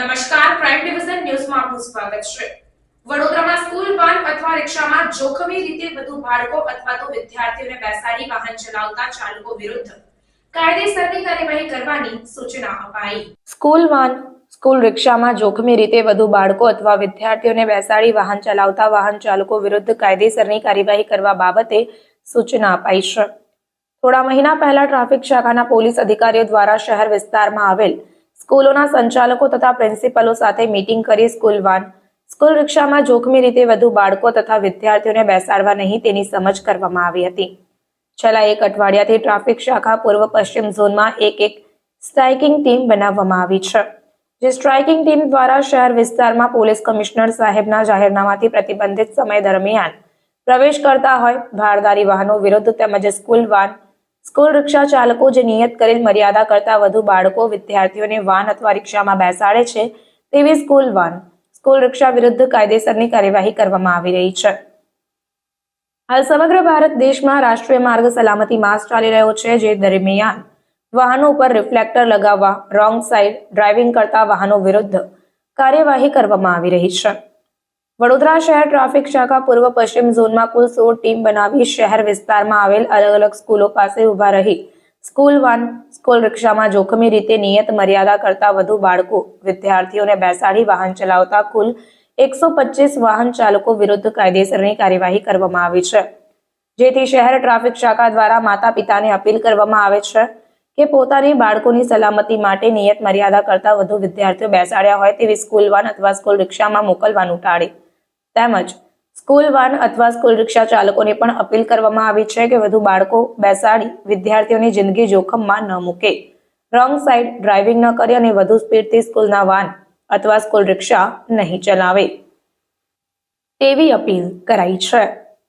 નમસ્કાર prime division ન્યૂઝમાં આપનું સ્વાગત છે. વડોદરામાં સ્કૂલ વાન અથવા રિક્ષામાં જોખમી રીતે વધુ બાળકો અથવા તો વિદ્યાર્થીઓને બેસાડી વાહન ચલાવતા ચાલકો વિરુદ્ધ કાયદેસરની કાર્યવાહી કરવાની સૂચના અપાઈ. સ્કૂલ વાન, સ્કૂલ રિક્ષામાં જોખમી રીતે વધુ બાળકો અથવા વિદ્યાર્થીઓને બેસાડી વાહન ચલાવતા વાહન ચાલકો વિરુદ્ધ કાયદેસરની કાર્યવાહી કરવા બાબતે સૂચના અપાઈ છે. થોડા મહિના પહેલા ટ્રાફિક શાખાના પોલીસ અધિકારીઓ દ્વારા શહેર વિસ્તારમાં આવેલ સ્કૂલોના સંચાલકો તથા પ્રિન્સિપલો સાથે મીટિંગ કરી સ્કૂલ સ્કૂલ રિક્ષામાં જોખમી રીતે વધુ બાળકો તથા વિદ્યાર્થીઓને બેસાડવા નહીં તેની સમજ કરવામાં આવી હતી. છેલ્લા એક અઠવાડિયાથી ટ્રાફિક શાખા પૂર્વ પશ્ચિમ ઝોનમાં એક એક સ્ટ્રાઇકિંગ ટીમ બનાવવામાં આવી છે. જે સ્ટ્રાઇકિંગ ટીમ દ્વારા શહેર વિસ્તારમાં પોલીસ કમિશનર સાહેબના જાહેરનામાથી પ્રતિબંધિત સમય દરમિયાન પ્રવેશ કરતા હોય, ભારદારી વાહનો વિરુદ્ધ તેમજ સ્કૂલ વાન સ્કૂલ રિક્ષા ચાલકો જે નિયત કરેલ મર્યાદા કરતા વધુ બાળકો, વિદ્યાર્થીઓને વાન અથવા રિક્ષામાં બેસાડે છે, તેવી સ્કૂલ વાન. સ્કૂલ રિક્ષા વિરુદ્ધ કાયદેસરની કાર્યવાહી કરવામાં આવી રહી છે. હાલ સમગ્ર ભારત દેશમાં રાષ્ટ્રીય માર્ગ સલામતી માસ ચાલી રહ્યો છે, જે દરમિયાન વાહનો ઉપર રિફ્લેક્ટર લગાવવા, રોંગ સાઈડ ડ્રાઇવિંગ કરતા વાહનો વિરુદ્ધ કાર્યવાહી કરવામાં આવી રહી છે. વડોદરા શહેર ટ્રાફિક શાખા પૂર્વ પશ્ચિમ ઝોનમાં કુલ સોળ ટીમ બનાવી શહેર વિસ્તારમાં આવેલ અલગ અલગ સ્કૂલો પાસે ઊભા રહી. સ્કૂલ વન, સ્કૂલ રિક્ષામાં જોખમી રીતે નિયત મર્યાદા કરતા વધુ બાળકો, વિદ્યાર્થીઓને બેસાડી વાહન ચલાવતા કુલ એકસો વાહન ચાલકો વિરુદ્ધ કાયદેસરની કાર્યવાહી કરવામાં આવી છે. જેથી શહેર ટ્રાફિક શાખા દ્વારા માતા પિતાને અપીલ કરવામાં આવે છે કે પોતાની બાળકોની સલામતી માટે નિયત મર્યાદા કરતા વધુ વિદ્યાર્થીઓ બેસાડ્યા હોય તેવી સ્કૂલ વાન અથવા સ્કૂલ રિક્ષામાં મોકલવાનું ટાળે. તેમજ સ્કૂલ વાન અથવા સ્કૂલ રિક્ષા ચાલકોને પણ અપીલ કરવામાં આવી છે કે વધુ બાળકો બેસાડી વિદ્યાર્થીઓની જિંદગી જોખમમાં ન મૂકે. રોંગ સાઈડ ડ્રાઇવિંગ ન કરે અને વધુ સ્પીડથી સ્કૂલના વાન અથવા સ્કૂલ રિક્ષા નહીં ચલાવે. તેવી અપીલ કરાઈ છે.